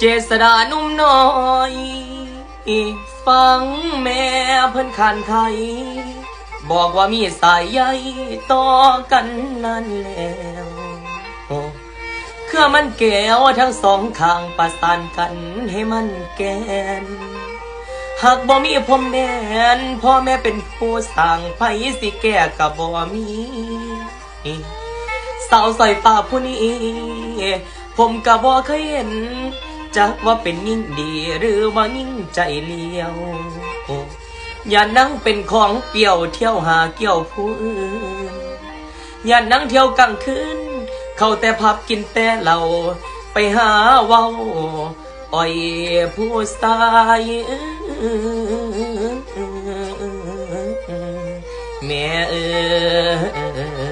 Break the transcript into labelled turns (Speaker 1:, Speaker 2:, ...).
Speaker 1: เจษดานุ่มน้อยฟังแม่เพิ่นขานไทยบอกว่ามีสายใยต่อกันนั่นแล้วเครือมันแก้วทั้งสองข้างประสานกันให้มันแกน หากบ่มีพรมแดนพ่อแม่เป็นผู้สั่งไผสิแก้กับบ่มีสาวใส่ฟ้าผู้นี้ ผมก็บ่เคยเห็น จักว่าเป็นยิ่งดีหรือว่ายิ่งใจเลี้ยว อย่านั่งเป็นของเปรี่ยวเที่ยวหาเกี่ยวผู้อื่น อย่านั่งเที่ยวกลางคืน เข้าแต่พับกินแต่เหล้าไปหาเว้าอ่อยผู้สายแม่เออ